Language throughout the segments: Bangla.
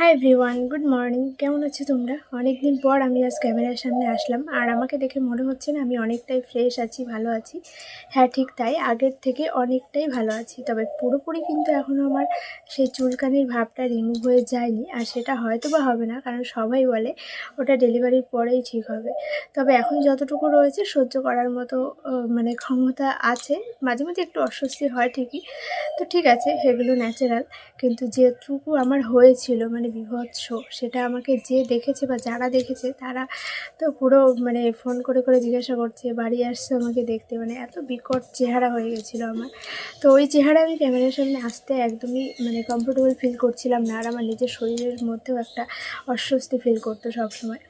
হাই এভরিওয়ান গুড মর্নিং কেমন আছো তোমরা? অনেক দিন পর আমি আজ ক্যামেরার সামনে আসলাম। আর আমাকে দেখে মনে হচ্ছে না আমি অনেকটাই ফ্রেশ আছি, ভালো আছি। হ্যাঁ ঠিক তাই। আগের থেকে অনেকটাই ভালো আছি। তবে পুরোপুরি কিন্তু এখনও আমার সেই চুলকানির ভাবটা রিমুভ হয়ে যায়নি। আর সেটা হয়তো বা হবে না, কারণ সবাই বলে ওটা ডেলিভারির পরেই ঠিক হবে। তবে এখন যতটুকু রয়েছে সহ্য করার মতো মানে ক্ষমতা আছে। মাঝে মাঝে একটু অস্বস্তি হয় ঠিকই। তো ঠিক আছে সেগুলো ন্যাচারাল কিন্তু যেটুকু আমার হয়েছিল মানে বিভৎস। সেটা আমাকে যে দেখেছে বা যারা দেখেছে, তারা তো পুরো মানে ফোন করে করে জিজ্ঞাসা করছে, বাড়ি আসছে আমাকে দেখতে? মানে এত বিকট চেহারা হয়ে গেছিল আমার। তো ওই চেহারা আমি ক্যামেরার সামনে আসতে একদমই মানে কমফোর্টেবল ফিল করছিলাম না, আর আমার নিজের শরীরের মধ্যেও একটা অস্বস্তি ফিল করতো সবসময়।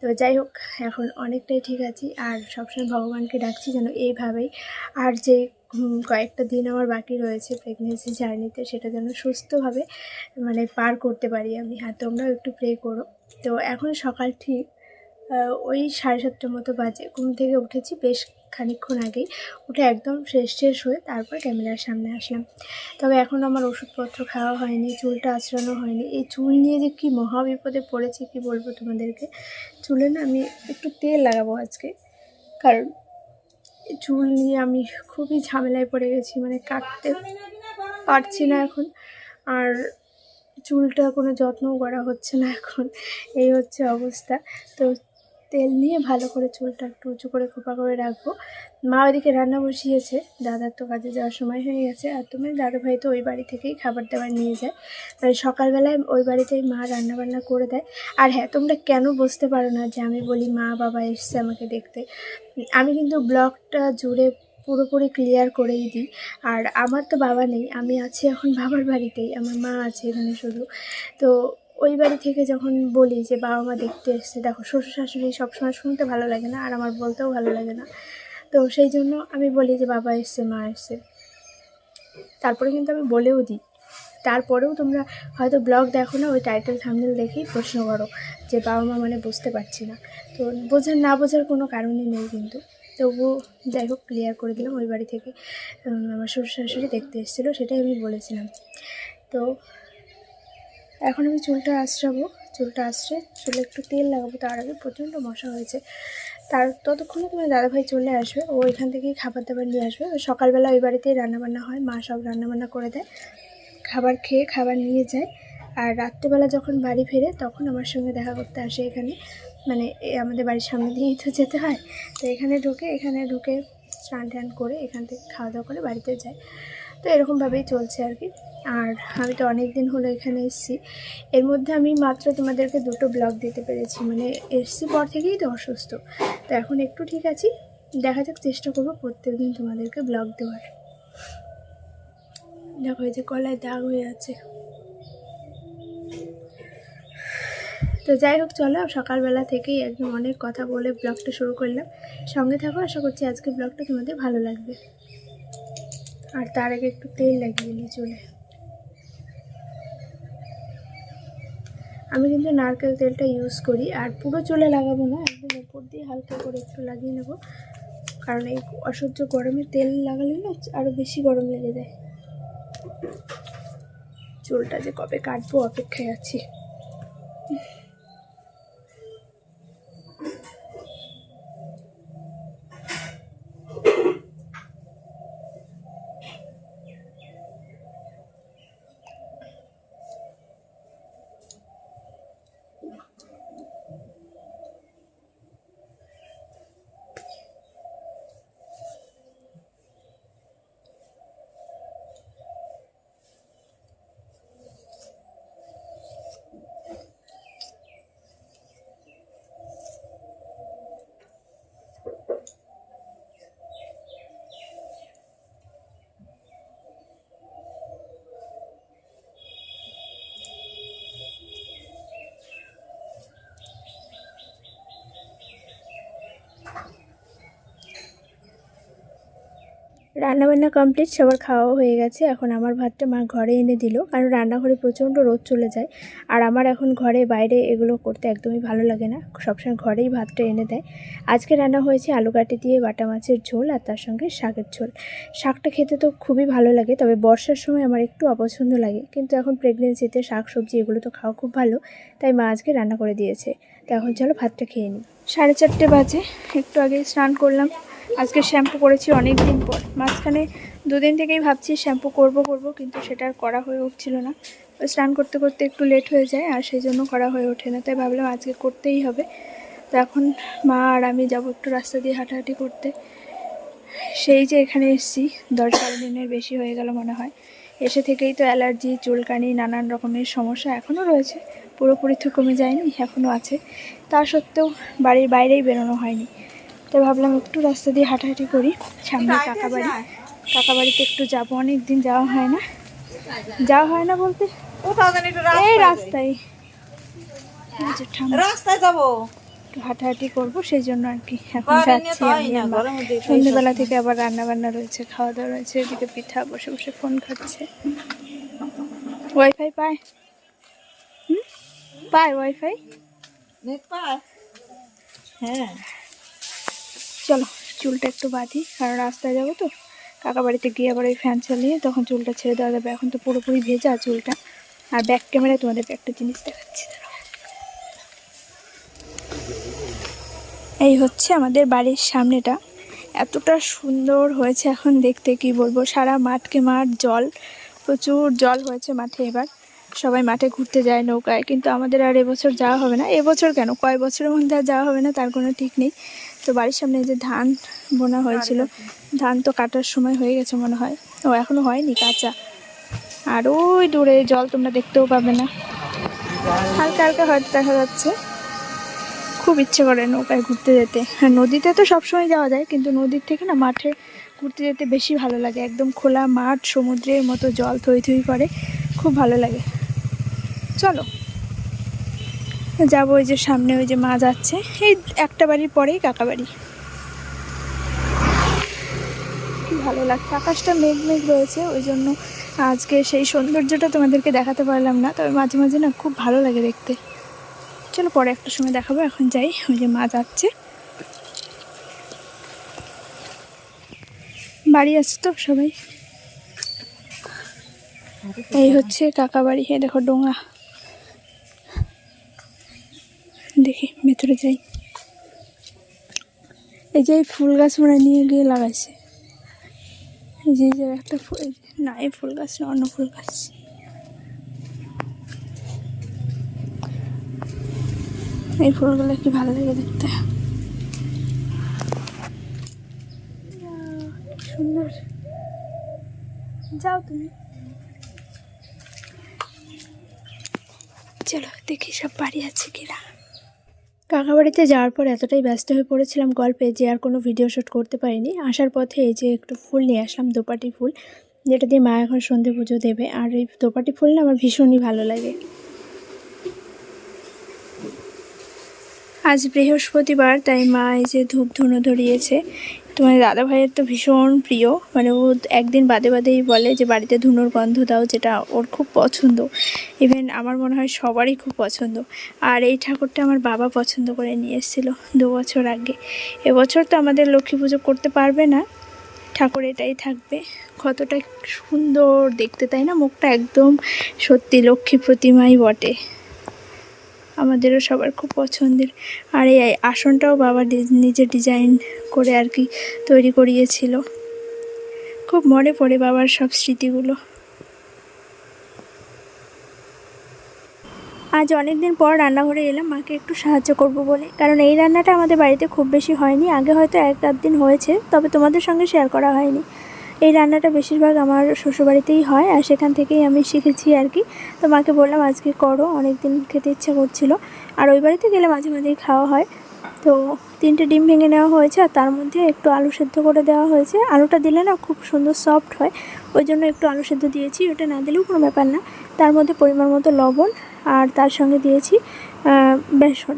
তো যাই হোক, এখন অনেকটাই ঠিক আছি, আর সবসময় ভগবানকে ডাকছি যেন এইভাবেই আর যে কয়েকটা দিন আমার বাকি রয়েছে প্রেগনেন্সি জার্নিতে সেটা যেন সুস্থভাবে মানে পার করতে পারি আমি। আর তোমরাও একটু প্রে করো। তো এখন সকাল ঠিক ওই সাড়ে সাতটার মতো বাজে। ঘুম থেকে উঠেছি বেশ খানিকক্ষণ আগেই। উঠে একদম ফ্রেশ ট্রেশ হয়ে তারপর ক্যামেরার সামনে আসলাম। তবে এখন আমার ওষুধপত্র খাওয়া হয়নি, চুলটা আঁচড়ানো হয়নি। এই চুল নিয়ে যে কী মহা বিপদে পড়েছি, কী বলব তোমাদেরকে? চুলে না আমি একটু তেল লাগাবো আজকে। কারণ চুল নিয়ে আমি খুবই ঝামেলায় পড়ে গেছি মানে কাটতে পারছি না এখন। আর চুলটা কোনো যত্নও করা হচ্ছে না এখন, এই হচ্ছে অবস্থা। তো তেল নিয়ে ভালো করে চুলটা একটু উঁচু করে খোপা করে রাখব। মা ওইদিকে রান্না বসিয়েছে। দাদার তো কাজে যাওয়ার সময় হয়ে গেছে। আর তুমি দাদা ভাই তো ওই বাড়ি থেকেই খাবার দাবার নিয়ে যায়। মানে সকালবেলায় ওই বাড়িতেই মা রান্না বান্না করে দেয়। আর হ্যাঁ তোমরা কেন বুঝতে পারো না যে আমি বলি মা বাবা এসছে আমাকে দেখতে? আমি কিন্তু ব্লগটা জুড়ে পুরোপুরি ক্লিয়ার করেই দিই। আর আমার তো বাবা নেই, আমি আছি এখন বাবার বাড়িতেই। আমার মা আছে এখানে শুধু। তো ওই বাড়ি থেকে যখন বলি যে বাবা মা দেখতে এসছে, দেখো শ্বশুর শাশুড়ি সবসময় শুনতে ভালো লাগে না আর আমার বলতেও ভালো লাগে না। তো সেই জন্য আমি বলি যে বাবা এসছে, মা এসছে। তারপরে কিন্তু আমি বলেও দিই। তারপরেও তোমরা হয়তো ব্লগ দেখো না, ওই টাইটেল থামনেল দেখেই প্রশ্ন করো যে বাবা মা মানে বুঝতে পারছি না। তো বোঝার, না বোঝার কোনো কারণই নেই কিন্তু। তবুও যাই হোক ক্লিয়ার করে দিলাম ওই বাড়ি থেকে আমার শ্বশুর শাশুড়ি দেখতে এসেছিল, সেটাই আমি বলেছিলাম। তো এখন আমি চুলটা আঁচড়াবো। চুলটা আঁচড়ে চুলে একটু তেল লাগাবো, তার আগে প্রচণ্ড মশা হয়েছে। তার ততক্ষণে তোমার দাদাভাই চলে আসবে, ও এখান থেকেই খাবার দাবার নিয়ে আসবে। সকালবেলা ওই বাড়িতেই রান্নাবান্না হয়, মা সব রান্নাবান্না করে দেয়। খাবার খেয়ে খাবার নিয়ে যায়। আর রাত্রেবেলা যখন বাড়ি ফেরে, তখন আমার সঙ্গে দেখা করতে আসে এখানে। মানে আমাদের বাড়ির সামনে দিয়েই তো যেতে হয়। তো এখানে ঢুকে এখানে ঢুকে স্নান টান করে, এখান থেকে খাওয়া দাওয়া করে বাড়িতে যায়। তো এরকমভাবেই চলছে আর কি। আর আমি তো অনেক দিন হলো এখানে এসেছি। এর মধ্যে আমি মাত্র তোমাদেরকে দুটো ব্লগ দিতে পেরেছি। মানে এসছি পর থেকেই তো অসুস্থ। তো এখন একটু ঠিক আছি। দেখা যাক চেষ্টা করব প্রত্যেকদিন তোমাদেরকে ব্লগ দেওয়ার। দেখো এই যে গলায় দাগ হয়ে আছে। তো যাই হোক, চলো সকালবেলা থেকেই একদম অনেক কথা বলে ব্লগটা শুরু করলাম। সঙ্গে থাকো, আশা করছি আজকে ব্লগটা তোমাদের ভালো লাগবে। আর তার আগে একটু তেল লাগিয়ে নিই চুলে। আমি কিন্তু নারকেল তেলটা ইউজ করি। আর পুরো চুলে লাগাবো না, একদম উপর দিয়ে হালকা করে একটু লাগিয়ে নেব। কারণ এই অসহ্য গরমে তেল লাগালে না আরও বেশি গরম লেগে যায়। চুলটা যে কবে কাটবো অপেক্ষায় আছি। রান্নাবান্না কমপ্লিট সবার খাওয়া হয়ে গেছে। এখন আমার ভাতটা মা ঘরে এনে দিল, কারণ রান্নাঘরে প্রচণ্ড রোদ চলে যায়। আর আমার এখন ঘরে বাইরে এগুলো করতে একদমই ভালো লাগে না। সবসময় ঘরেই ভাতটা এনে দেয়। আজকে রান্না হয়েছে আলু কাটি দিয়ে বাটা মাছের ঝোল আর তার সঙ্গে শাকের ঝোল। শাকটা খেতে তো খুবই ভালো লাগে, তবে বর্ষার সময় আমার একটু অপছন্দ লাগে। কিন্তু এখন প্রেগনেন্সিতে শাক, সবজি এগুলো তো খাওয়া খুব ভালো, তাই মা আজকে রান্না করে দিয়েছে। তো এখন চলো ভাতটা খেয়ে নিই। সাড়ে চারটে বাজে, একটু আগে স্নান করলাম। আজকে শ্যাম্পু করেছি অনেক দিন পর। মাঝখানে দুদিন থেকেই ভাবছি শ্যাম্পু করব করব, কিন্তু সেটা করা হয়ে উঠছিল না। স্নান করতে করতে একটু লেট হয়ে যায় আর সেই জন্য করা হয়ে ওঠে না। তাই ভাবলাম আজকে করতেই হবে। তো এখন মা আর আমি যাব একটু রাস্তা দিয়ে হাঁটাহাঁটি করতে। সেই যে এখানে এসেছি, দশ বারো দিনের বেশি হয়ে গেল মনে হয়। এসে থেকেই তো অ্যালার্জি, চুলকানি, নানান রকমের সমস্যা এখনও রয়েছে। পুরোপুরি তো কমে যায়নি, এখনও আছে। তা সত্ত্বেও বাড়ির বাইরেই বেরোনো হয়নি। তো ভাবলাম একটু রাস্তা দিয়ে হাঁটাহাঁটি করি সামনে কাকা বাড়ি কাকা বাড়িতে একটু যাব অনেক দিন যাওয়া হয় না। যাওয়া হয় না বলতে? এই রাস্তায়। যাব। একটু হাঁটাহাঁটি করব সেই জন্য আর কি। এখন যাচ্ছি আমি সন্ধ্যেবেলা থেকে আবার রান্না বান্না রয়েছে খাওয়া দাওয়া রয়েছে এদিকে পিঠা বসে বসে ফোন খাচ্ছে। ওয়াইফাই পায়? হুম? পায় ওয়াইফাই নেট পায়? হ্যাঁ। চলো, চুলটা একটু বাঁধি, কারণ রাস্তায় যাব তো। কাকা বাড়িতে গিয়ে আবার ওই ফ্যান চালিয়ে তখন চুলটা ছেড়ে দেওয়া যাবে। এখন তো পুরোপুরি ভেজা চুলটা। আর ব্যাক ক্যামেরায় তোমাদেরকে একটা জিনিস দেখাচ্ছি এই হচ্ছে আমাদের বাড়ির সামনেটা। এতটা সুন্দর হয়েছে এখন দেখতে, কি বলব? সারা মাঠকে মাঠ জল, প্রচুর জল হয়েছে মাঠে এবার। সবাই মাঠে ঘুরতে যায় নৌকায়, কিন্তু আমাদের আর এবছর যাওয়া হবে না। এবছর কেন? কয় বছরের মধ্যে আর যাওয়া হবে না, তার কোনো ঠিক নেই। তো বাড়ির সামনে যে ধান বোনা হয়েছিল ধান তো কাটার সময় হয়ে গেছে মনে হয়। ও এখনও হয়নি কাঁচা। আর ওই দূরে জল তোমরা দেখতেও পাবে না। হালকা হালকা হয়তো দেখা যাচ্ছে। খুব ইচ্ছে করে নৌকায় ঘুরতে যেতে। হ্যাঁ নদীতে তো সবসময় যাওয়া যায় কিন্তু নদীর থেকে না মাঠে ঘুরতে যেতে বেশি ভালো লাগে। একদম খোলা মাঠ সমুদ্রের মতো জল থই থই করে। খুব ভালো লাগে। চলো। যাব ওই যে সামনে ওই যে মা যাচ্ছে। এই একটা বাড়ির পরেই কাকা বাড়ি। ভালো লাগছে। আকাশটা মেঘ মেঘ রয়েছে, ওই জন্য আজকে সেই সৌন্দর্যটা তোমাদেরকে দেখাতে পারলাম না, তবে মাঝে মাঝে না খুব ভালো লাগে দেখতে। চলো পরে একটা সময় দেখাবো, এখন যাই, ওই যে মা যাচ্ছে। বাড়ি আছে তো সবাই? এই হচ্ছে কাকা বাড়ি দেখো ডোঙা দেখি ভেতরে যাই। এই যে ফুল গাছ মানে নিয়ে গিয়ে লাগাইছে। এই যে একটা ফুল না, এই ফুল গাছ না, অন্য ফুল গাছ। এই ফুলগুলো কি ভালো লাগে দেখতে? সুন্দর। যাও তুমি। চলো, দেখি সব বাড়ি আছে কিনা। কাকা বাড়িতে যাওয়ার পর এতটাই ব্যস্ত হয়ে পড়েছিলাম গল্পে যে আর কোনো ভিডিও শ্যুট করতে পারিনি। আসার পথে এই যে একটু ফুল নিয়ে আসলাম, দোপাটি ফুল, যেটা দিয়ে মা এখন সন্ধে পুজো দেবে। আর এই দোপাটি ফুল না আমার ভীষণই ভালো লাগে। আজ বৃহস্পতিবার, তাই মা এই যে ধূপ ধুনো ধরিয়েছে। তোমার দাদা ভাইয়ের তো ভীষণ প্রিয়। মানে ও একদিন বাদে বাদেই বলে যে, বাড়িতে ধুনোর গন্ধ দাও, যেটা ওর খুব পছন্দ। ইভেন আমার মনে হয় সবারই খুব পছন্দ। আর এই ঠাকুরটা আমার বাবা পছন্দ করে নিয়ে এসেছিল দু বছর আগে। এবছর তো আমাদের লক্ষ্মী পুজো করতে পারবে না। ঠাকুর এটাই থাকবে। কতটা সুন্দর দেখতে, তাই না? মুখটা একদম সত্যি লক্ষ্মী প্রতিমাই বটে। আমাদেরও সবার খুব পছন্দের। আর এই আসনটাও বাবা নিজে ডিজাইন করে আর কি তৈরি করিয়েছিল। খুব মনে পড়ে বাবার সব স্মৃতিগুলো। আজ অনেক দিন পর রান্নাঘরে এলাম, মাকে একটু সাহায্য করব বলে। কারণ এই রান্নাটা আমাদের বাড়িতে খুব বেশি হয়নি। আগে হয়তো এক আধ দিন হয়েছে, তবে তোমাদের সঙ্গে শেয়ার করা হয়নি। এই রান্নাটা বেশিরভাগ আমার শ্বশুরবাড়িতেই হয় আর সেখান থেকেই আমি শিখেছি আর কি। তো মাকে বললাম, আজকে করো। অনেক দিন খেতে ইচ্ছা করছিল। আর ওই বাড়িতে গেলে মাঝে মাঝেই খাওয়া হয়। তো তিনটে ডিম ভেঙে নেওয়া হয়েছে আর তার মধ্যে একটু আলু সেদ্ধ করে দেওয়া হয়েছে। আলুটা দিলে না খুব সুন্দর সফট হয়। ওই জন্য একটু আলু সেদ্ধ দিয়েছি। ওটা না দিলেও কোনো ব্যাপার না। তার মধ্যে পরিমাণ মতো লবণ আর তার সঙ্গে দিয়েছি বেসন।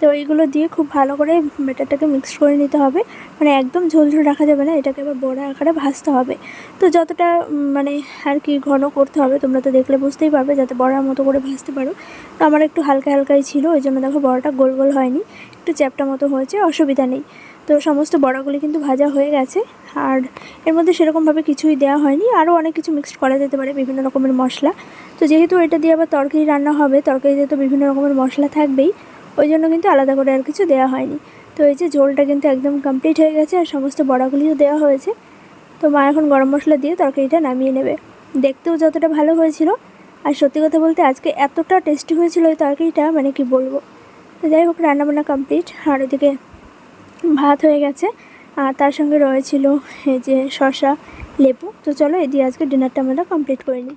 তো এইগুলো দিয়ে খুব ভালো করে ব্যাটারটাকে মিক্স করে নিতে হবে। মানে একদম ঝোল ঝোল রাখা যাবে না, এটাকে আবার বড়া আকারে ভাজতে হবে। তো যতটা মানে আর কি ঘন করতে হবে, তোমরা তো দেখলে বুঝতেই পারবে যাতে বড়ার মতো করে ভাজতে পারো। তো আমার একটু হালকা হালকাই ছিল, ওই জন্য দেখো বড়াটা গোল গোল হয়নি। একটু চ্যাপটা মতো হয়েছে, অসুবিধা নেই। তো সমস্ত বড়াগুলি কিন্তু ভাজা হয়ে গেছে। আর এর মধ্যে সেরকমভাবে কিছুই দেওয়া হয়নি, আরও অনেক কিছু মিক্সড করা যেতে পারে বিভিন্ন রকমের মশলা। তো যেহেতু এটা দিয়ে আবার তরকারি রান্না হবে, তরকারিতে তো বিভিন্ন রকমের মশলা থাকবেই। ওই জন্য কিন্তু আলাদা করে আর কিছু দেওয়া হয়নি। তো এই যে ঝোলটা কিন্তু একদম কমপ্লিট হয়ে গেছে আর সমস্ত বড়াগুলিও দেওয়া হয়েছে। তো মা এখন গরম মশলা দিয়ে তরকারিটা নামিয়ে নেবে। দেখতেও যতটা ভালো হয়েছিল আর সত্যি কথা বলতে আজকে এতটা টেস্টি হয়েছিল এই তরকারিটা মানে কি বলব। তো যাই হোক, রান্নাবান্না কমপ্লিট আর এদিকে ভাত হয়ে গেছে। আর তার সঙ্গে রয়েছিল এই যে শসা, লেবু। তো চলো এই দিয়ে আজকে ডিনারটা আমরা কমপ্লিট করে নিই।